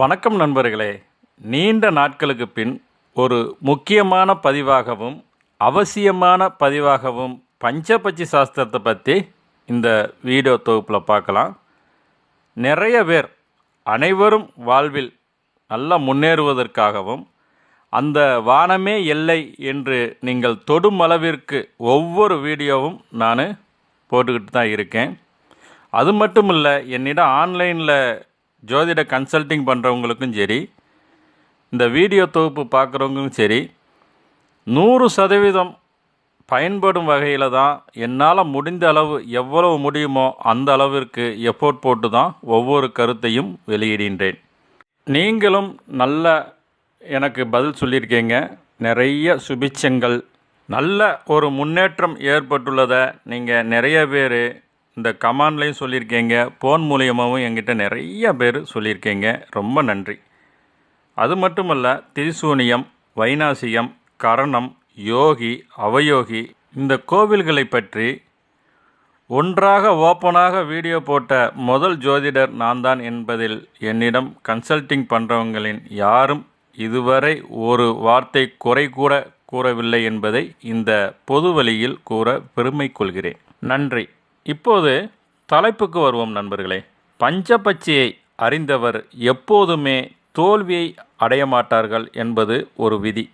வணக்கம் நண்பர்களே. நீண்ட நாட்களுக்கு பின் ஒரு முக்கியமான பதிவாகவும் அவசியமான பதிவாகவும் பஞ்சபட்சி சாஸ்திரத்தை பற்றி இந்த வீடியோ தொகுப்பில் பார்க்கலாம். நிறைய பேர் அனைவரும் வாழ்வில் நல்லா முன்னேறுவதற்காகவும் அந்த வானமே எல்லை என்று நீங்கள் தொடும் அளவிற்கு ஒவ்வொரு வீடியோவும் நான் போட்டுக்கிட்டு தான் இருக்கேன். அது மட்டும் இல்லை என்னிடம் ஆன்லைனில் ஜோதிட கன்சல்டிங் பண்ணுறவங்களுக்கும் சரி இந்த வீடியோ தொகுப்பு பார்க்குறவங்களுக்கும் சரி நூறு சதவீதம் பயன்படும் வகையில் தான் என்னால் முடிந்த அளவு எவ்வளவு முடியுமோ அந்த அளவிற்கு எஃபோர்ட் போட்டு தான் ஒவ்வொரு கருத்தையும் வெளியிடுகின்றேன். நீங்களும் நல்ல எனக்கு பதில் சொல்லியிருக்கீங்க. நிறைய சுபிச்சங்கள் நல்ல ஒரு முன்னேற்றம் ஏற்பட்டுள்ளதை நீங்கள் நிறைய பேர் இந்த கமாண்ட்லேயும் சொல்லியிருக்கீங்க. ஃபோன் மூலியமாகவும் என்கிட்ட நிறைய பேர் சொல்லியிருக்கீங்க. ரொம்ப நன்றி. அது மட்டுமல்ல திரிசூனியம் வைனாசியம் கரணம் யோகி அவயோகி இந்த கோவில்களை பற்றி ஒன்றாக ஓப்பனாக வீடியோ போட்ட முதல் ஜோதிடர் நான் தான் என்பதில் என்னிடம் கன்சல்டிங் பண்ணுறவங்களின் யாரும் இதுவரை ஒரு வார்த்தை குறை கூட கூறவில்லை என்பதை இந்த பொது வழியில் கூற பெருமை கொள்கிறேன். நன்றி. இப்போது தலைப்புக்கு வருவோம் நண்பர்களே. பஞ்சபட்சியை அறிந்தவர் எப்போதுமே தோல்வியை அடைய மாட்டார்கள் என்பது ஒரு விதி.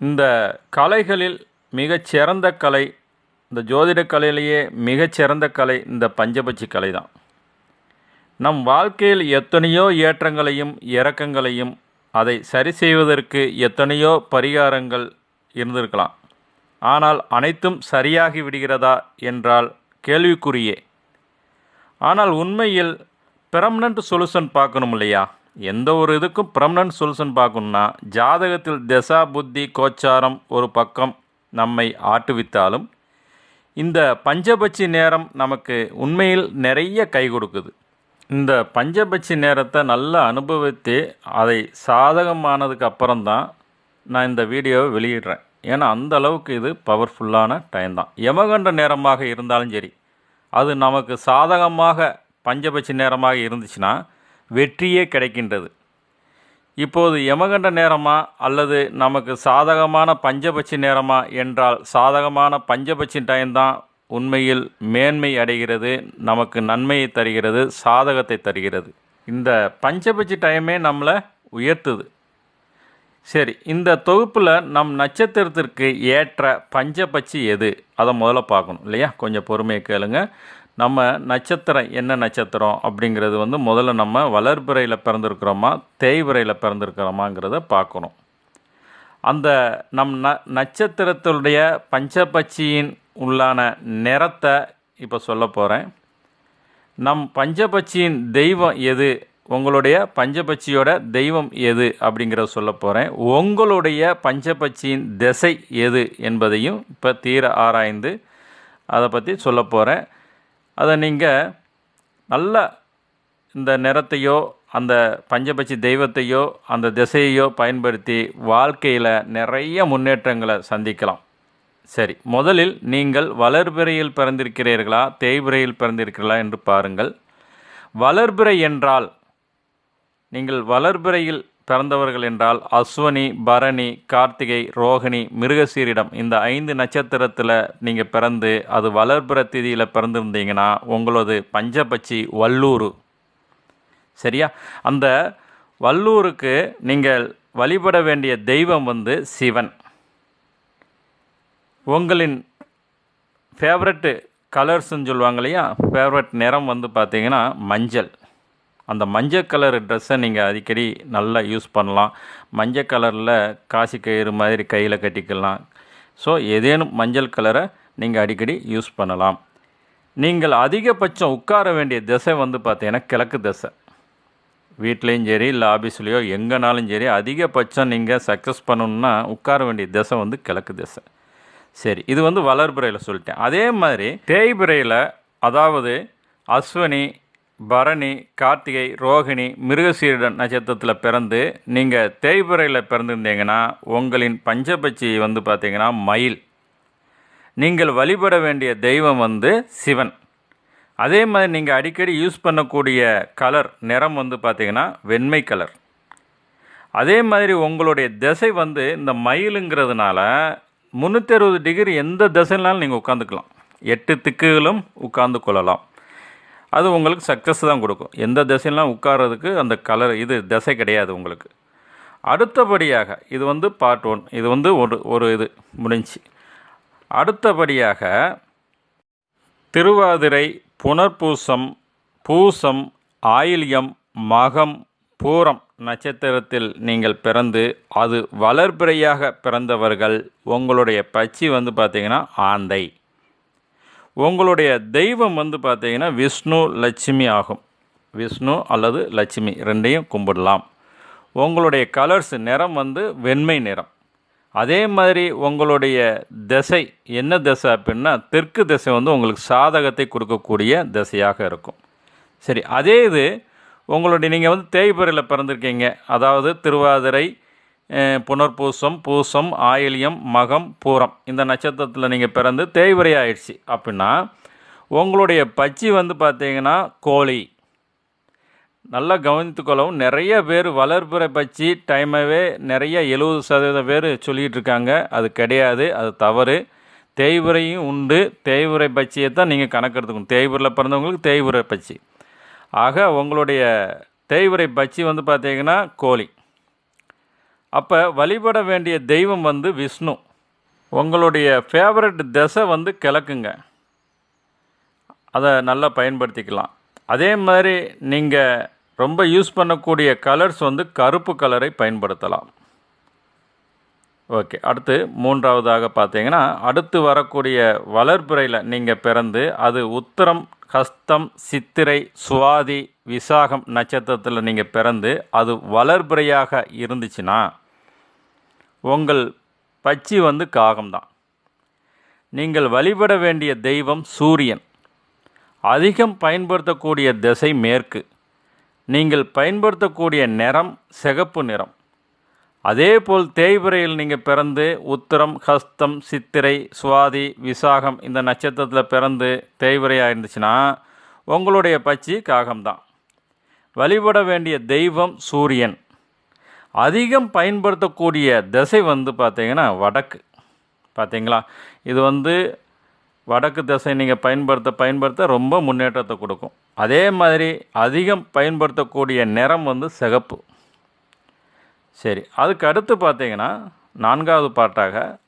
இந்த கலைகளில் மிகச் சிறந்த கலை இந்த ஜோதிட கலையிலேயே மிகச்சிறந்த கலை இந்த பஞ்சபட்சி கலை தான். நம் வாழ்க்கையில் எத்தனையோ ஏற்றங்களையும் இறக்கங்களையும் அதை சரி செய்வதற்கு எத்தனையோ பரிகாரங்கள் இருந்திருக்கலாம். ஆனால் அனைத்தும் சரியாகி விடுகிறதா என்றால் கேள்விக்குறியே. ஆனால் உண்மையில் பெர்மனண்ட் சொல்யூஷன் பார்க்கணும் இல்லையா? எந்த ஒரு இதுக்கும் பெர்மனண்ட் சொல்யூஷன் பார்க்கணுன்னா ஜாதகத்தில் தசா புத்தி கோச்சாரம் ஒரு பக்கம் நம்மை ஆட்டுவித்தாலும் இந்த பஞ்சபட்சி நேரம் நமக்கு உண்மையில் நிறைய கை கொடுக்குது. இந்த பஞ்சபட்சி நேரத்தை நல்லா அனுபவித்து அதை சாதகமானதுக்கு அப்புறம்தான் நான் இந்த வீடியோவை வெளியிடுறேன். ஏன்னா அந்த அளவுக்கு இது பவர்ஃபுல்லான டைம் தான். யமகண்ட நேரமாக இருந்தாலும் சரி அது நமக்கு சாதகமாக பஞ்சபட்சி நேரமாக இருந்துச்சுன்னா வெற்றியே கிடைக்கின்றது. இப்போது யமகண்ட நேரமா அல்லது நமக்கு சாதகமான பஞ்சபட்சி நேரமா என்றால் சாதகமான பஞ்சபட்சி டைம் தான் உண்மையில் மேன்மை அடைகிறது நமக்கு நன்மையை தருகிறது சாதகத்தை தருகிறது. இந்த பஞ்சபட்சி டைமே நம்மளை உயர்த்துது. சரி இந்த தொகுப்பில் நம் நட்சத்திரத்திற்கு ஏற்ற பஞ்சபட்சி எது? அதை முதல்ல பார்க்கணும் இல்லையா? கொஞ்சம் பொறுமையை கேளுங்க. நம்ம நட்சத்திரம் என்ன நட்சத்திரம் அப்படிங்கிறது வந்து முதல்ல நம்ம வளர்பிறையில் பிறந்திருக்கிறோமா தேய்பிறையில் பிறந்திருக்கிறோமாங்கிறத பார்க்கணும். அந்த நம் ந நட்சத்திரத்தினுடைய பஞ்சபட்சியின் உள்ளான நிறத்தை இப்போ சொல்ல போகிறேன் நம் பஞ்சபட்சியின் தெய்வம் எது உங்களுடைய பஞ்சபட்சியோட தெய்வம் எது அப்படிங்கிறத சொல்ல போகிறேன் உங்களுடைய பஞ்சபட்சியின் திசை எது என்பதையும் இப்போ தீர ஆராய்ந்து அதை பற்றி சொல்ல போகிறேன் அதை நீங்கள் நல்ல இந்த நிறத்தையோ அந்த பஞ்சபட்சி தெய்வத்தையோ அந்த திசையையோ பயன்படுத்தி வாழ்க்கையில் நிறைய முன்னேற்றங்களை சந்திக்கலாம். சரி முதலில் நீங்கள் வளர்பிறையில் பிறந்திருக்கிறீர்களா தேய்பிறையில் பிறந்திருக்கிறீர்களா என்று பாருங்கள். வளர்பிறை என்றால் நீங்கள் வளர்பிறையில் பிறந்தவர்கள் என்றால் அஸ்வனி பரணி கார்த்திகை ரோகிணி மிருகசீரிடம் இந்த ஐந்து நட்சத்திரத்தில் நீங்கள் பிறந்து அது வளர்பிற திதியில் பிறந்திருந்தீங்கன்னா உங்களது பஞ்சபட்சி வல்லூர். சரியா? அந்த வல்லூருக்கு நீங்கள் வழிபட வேண்டிய தெய்வம் வந்து சிவன். உங்களின் ஃபேவரட்டு கலர்ஸ்ன்னு சொல்லுவாங்க இல்லையா? ஃபேவரட் நிறம் வந்து பார்த்தீங்கன்னா மஞ்சள். அந்த மஞ்சள் கலர் ட்ரெஸ்ஸை நீங்கள் அடிக்கடி நல்லா யூஸ் பண்ணலாம். மஞ்சள் கலரில் காசி கயிறு மாதிரி கையில் கட்டிக்கலாம். ஸோ ஏதேனும் மஞ்சள் கலரை நீங்கள் அடிக்கடி யூஸ் பண்ணலாம். நீங்கள் அதிகபட்சம் உட்கார வேண்டிய திசை வந்து பார்த்தீங்கன்னா கிழக்கு திசை. வீட்லேயும் சரி இல்லை ஆஃபீஸ்லேயோ எங்கேனாலும் சரி அதிகபட்சம் நீங்கள் சக்ஸஸ் பண்ணணுன்னா உட்கார வேண்டிய திசை வந்து கிழக்கு திசை. சரி இது வந்து வளர்பிறையில் சொல்லிட்டேன். அதே மாதிரி தேய்பிறையில் அதாவது அஸ்வினி பரணி கார்த்திகை ரோகிணி மிருகசீரிடன் நட்சத்திரத்தில் பிறந்து நீங்கள் தேய்பிறையில் பிறந்திருந்தீங்கன்னா உங்களின் பஞ்சபட்சி வந்து பார்த்தீங்கன்னா மயில். நீங்கள் வழிபட வேண்டிய தெய்வம் வந்து சிவன். அதே மாதிரி நீங்கள் அடிக்கடி யூஸ் பண்ணக்கூடிய கலர் நிறம் வந்து பார்த்திங்கன்னா வெண்மை கலர். அதே மாதிரி உங்களுடைய திசை வந்து இந்த மயிலுங்கிறதுனால முந்நூற்றி அறுபது டிகிரி எந்த திசைனாலும் நீங்கள் உட்காந்துக்கலாம் எட்டு திக்குகளும் உட்கார்ந்து கொள்ளலாம். அது உங்களுக்கு சக்ஸஸ் தான் கொடுக்கும். எந்த திசையெல்லாம் உட்கார்றதுக்கு அந்த கலர் இது திசை கிடையாது உங்களுக்கு. அடுத்தபடியாக இது வந்து பார்ட் ஒன் இது வந்து ஒரு ஒரு இது முடிஞ்சு. அடுத்தபடியாக திருவாதிரை புனர்பூசம் பூசம் ஆயில்யம் மகம் பூரம் நட்சத்திரத்தில் நீங்கள் பிறந்து அது வளர்பிறையாக பிறந்தவர்கள். உங்களுடைய பச்சி வந்து பார்த்திங்கன்னா ஆந்தை. உங்களுடைய தெய்வம் வந்து பார்த்தீங்கன்னா விஷ்ணு லட்சுமி ஆகும். விஷ்ணு அல்லது லட்சுமி ரெண்டையும் கும்பிடலாம். உங்களுடைய கலர்ஸ் நிறம் வந்து வெண்மை நிறம். அதே மாதிரி உங்களுடைய திசை என்ன திசை அப்படின்னா தெற்கு திசை வந்து உங்களுக்கு சாதகத்தை கொடுக்கக்கூடிய திசையாக இருக்கும். சரி அதே இது உங்களுடைய நீங்கள் வந்து தேய்பிறையில் பிறந்திருக்கீங்க. அதாவது திருவாதிரை புனர்பூசம் பூசம் ஆயில்யம் மகம் பூரம். இந்த நட்சத்திரத்தில் நீங்கள் பிறந்து தேய்பிறை ஆயிடுச்சு அப்படின்னா உங்களுடைய பச்சி வந்து பார்த்தீங்கன்னா கோழி. நல்லா கவனித்துக்கொள்ளவும் நிறைய பேர் வளர்ப்புற பச்சி டைமாகவே நிறைய எழுபது சதவீதம் பேர் சொல்லிகிட்டு இருக்காங்க. அது கிடையாது அது தவறு. தேய்வுரையும் உண்டு. தேய்வுரை பச்சியை தான் நீங்கள் கணக்கெடுத்துக்கணும். தேய்வுரில் பிறந்தவங்களுக்கு தேய்வுரை பச்சி ஆக உங்களுடைய தேய்வுரை பச்சி வந்து பார்த்தீங்கன்னா கோழி. அப்போ வழிபட வேண்டிய தெய்வம் வந்து விஷ்ணு. உங்களுடைய ஃபேவரட் திசை வந்து கிழக்குங்க. அதை நல்லா பயன்படுத்திக்கலாம். அதே மாதிரி நீங்கள் ரொம்ப யூஸ் பண்ணக்கூடிய கலர்ஸ் வந்து கருப்பு கலரை பயன்படுத்தலாம். ஓகே அடுத்து மூன்றாவதாக பார்த்தீங்கன்னா அடுத்து வரக்கூடிய வளர்ப்புறையில் நீங்கள் பிறந்து அது உத்தரம் ஹஸ்தம் சித்திரை சுவாதி விசாகம் நட்சத்திரத்தில் நீங்கள் பிறந்து அது வளர்பிறையாக இருந்துச்சுன்னா உங்கள் பச்சி வந்து காகம்தான். நீங்கள் வழிபட வேண்டிய தெய்வம் சூரியன். அதிகம் பயன்படுத்தக்கூடிய திசை மேற்கு. நீங்கள் பயன்படுத்தக்கூடிய நிறம் சிகப்பு நிறம். அதேபோல் தேய்பிறையில் நீங்கள் பிறந்து உத்திரம் ஹஸ்தம் சித்திரை சுவாதி விசாகம் இந்த நட்சத்திரத்தில் பிறந்து தேய்பிறையாக இருந்துச்சுன்னா உங்களுடைய பச்சி காகம்தான். வழிபட வேண்டிய தெய்வம் சூரியன். அதிகம் பயன்படுத்தக்கூடிய திசை வந்து பார்த்திங்கன்னா வடக்கு. பார்த்தீங்களா இது வந்து வடக்கு திசை நீங்கள் பயன்படுத்த பயன்படுத்த ரொம்ப முன்னேற்றத்தை கொடுக்கும். அதே மாதிரி அதிகம் பயன்படுத்தக்கூடிய நிறம் வந்து சிகப்பு. சரி அதுக்கு அடுத்து பார்த்தீங்கன்னா நான்காவது பாட்டாக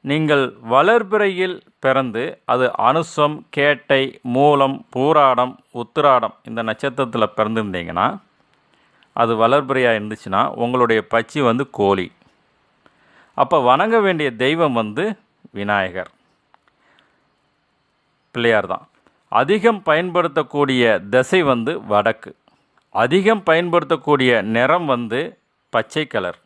நீங்கள் வளர்பிறையில் பிறந்து அது அனுசம் கேட்டை மூலம் பூராடம் உத்திராடம் இந்த நட்சத்திரத்தில் பிறந்திருந்தீங்கன்னா அது வளர்பிறையாக இருந்துச்சுன்னா உங்களுடைய பச்சி வந்து கோழி. அப்போ வணங்க வேண்டிய தெய்வம் வந்து விநாயகர். பிள்ளையார் தான். அதிகம் பயன்படுத்தக்கூடிய திசை வந்து வடக்கு. அதிகம் பயன்படுத்தக்கூடிய நிறம் வந்து பச்சை கலர்.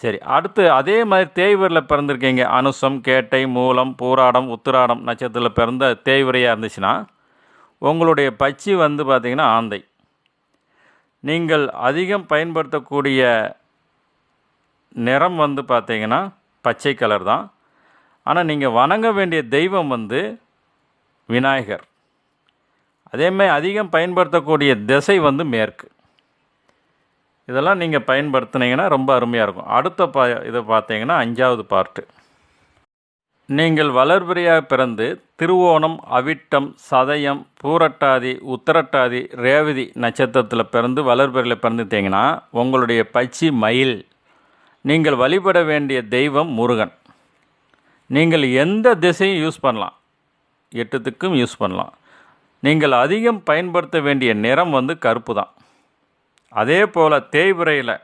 சரி அடுத்து அதே மாதிரி தேய்வரில் பிறந்திருக்கீங்க. அனுசம் கேட்டை மூலம் பூராடம் உத்திராடம் நட்சத்திரத்தில் பிறந்த தேய்வரையாக இருந்துச்சுன்னா உங்களுடைய பச்சி வந்து பார்த்திங்கன்னா ஆந்தை. நீங்கள் அதிகம் பயன்படுத்தக்கூடிய நிறம் வந்து பார்த்தீங்கன்னா பச்சை கலர் தான். ஆனால் நீங்கள் வணங்க வேண்டிய தெய்வம் வந்து விநாயகர். அதேமாதிரி அதிகம் பயன்படுத்தக்கூடிய திசை வந்து மேற்கு. இதெல்லாம் நீங்கள் பயன்படுத்துனீங்கன்னா ரொம்ப அருமையாக இருக்கும். அடுத்த பா இதை பார்த்தீங்கன்னா அஞ்சாவது பார்ட்டு நீங்கள் வளர்பிரியாக பிறந்து திருவோணம் அவிட்டம் சதயம் பூரட்டாதி உத்தரட்டாதி ரேவதி நட்சத்திரத்தில் பிறந்து வளர்பிரியில் பிறந்துட்டீங்கன்னா உங்களுடைய பச்சி மயில். நீங்கள் வழிபட வேண்டிய தெய்வம் முருகன். நீங்கள் எந்த திசையும் யூஸ் பண்ணலாம். எட்டுத்துக்கும் யூஸ் பண்ணலாம். நீங்கள் அதிகம் பயன்படுத்த வேண்டிய நிறம் வந்து கருப்பு தான். அதே போல் தேய்பிறையில்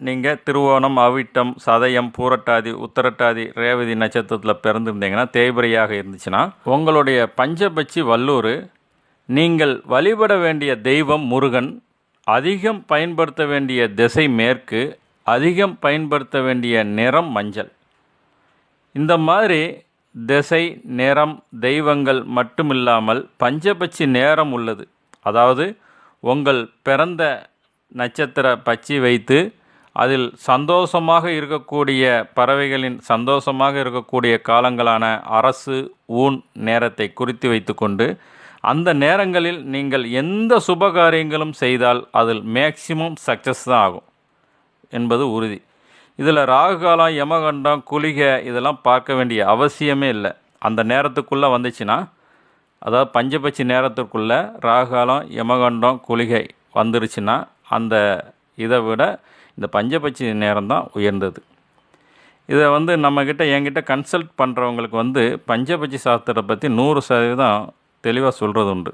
நீங்கள் திருவோணம் அவிட்டம் சதயம் பூரட்டாதி உத்தரட்டாதி ரேவதி நட்சத்திரத்தில் பிறந்திருந்தீங்கன்னா தேய்பிரையாக இருந்துச்சுன்னா உங்களுடைய பஞ்சபட்சி வல்லூர் நீங்கள் வழிபட வேண்டிய தெய்வம் முருகன் அதிகம் பயன்படுத்த வேண்டிய திசை மேற்கு அதிகம் பயன்படுத்த வேண்டிய நிறம் மஞ்சள். இந்த மாதிரி திசை நிறம் தெய்வங்கள் மட்டுமில்லாமல் பஞ்சபட்சி நேரம் உள்ளது. அதாவது உங்கள் பிறந்த நட்சத்திர பச்சி வைத்து அதில் சந்தோஷமாக இருக்கக்கூடிய பறவைகளின் சந்தோஷமாக இருக்கக்கூடிய காலங்களான அரசு ஊன் நேரத்தை குறித்து வைத்துக்கொண்டு அந்த நேரங்களில் நீங்கள் எந்த சுபகாரியங்களும் செய்தால் அதில் மேக்சிமம் சக்ஸஸ் தான் ஆகும் என்பது உறுதி. இதில் ராகு காலம் யமகண்டம் குளிகை இதெல்லாம் பார்க்க வேண்டிய அவசியமே இல்லை. அந்த நேரத்துக்குள்ளே வந்துச்சுன்னா அதாவது பஞ்சபட்சி நேரத்துக்குள்ளே ராகுகாலம் யமகண்டம் குளிகை வந்துருச்சுன்னா அந்த இதை விட இந்த பஞ்சபட்சி நேரம் தான் உயர்ந்தது. இதை வந்து நம்மக்கிட்ட என்கிட்ட கன்சல்ட் பண்ணுறவங்களுக்கு வந்து பஞ்சபட்சி சாஸ்திரத்தை பற்றி நூறு சதவீதம் தெளிவாக சொல்கிறது உண்டு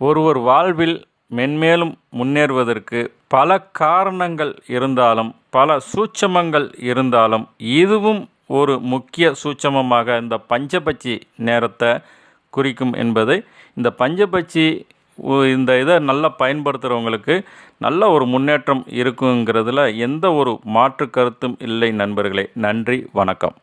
ஒருவர் வாழ்வில் மென்மேலும் முன்னேறுவதற்கு பல காரணங்கள் இருந்தாலும் பல சூட்சமங்கள் இருந்தாலும் இதுவும் ஒரு முக்கிய சூட்சமமாக இந்த பஞ்சபட்சி நேரத்தை குறிக்கும் என்பதை இந்த பஞ்சபட்சி இந்த இதை நல்லா பயன்படுத்துகிறவங்களுக்கு நல்ல ஒரு முன்னேற்றம் இருக்குங்கிறதுல எந்த ஒரு மாற்று கருத்தும் இல்லை நண்பர்களே. நன்றி வணக்கம்.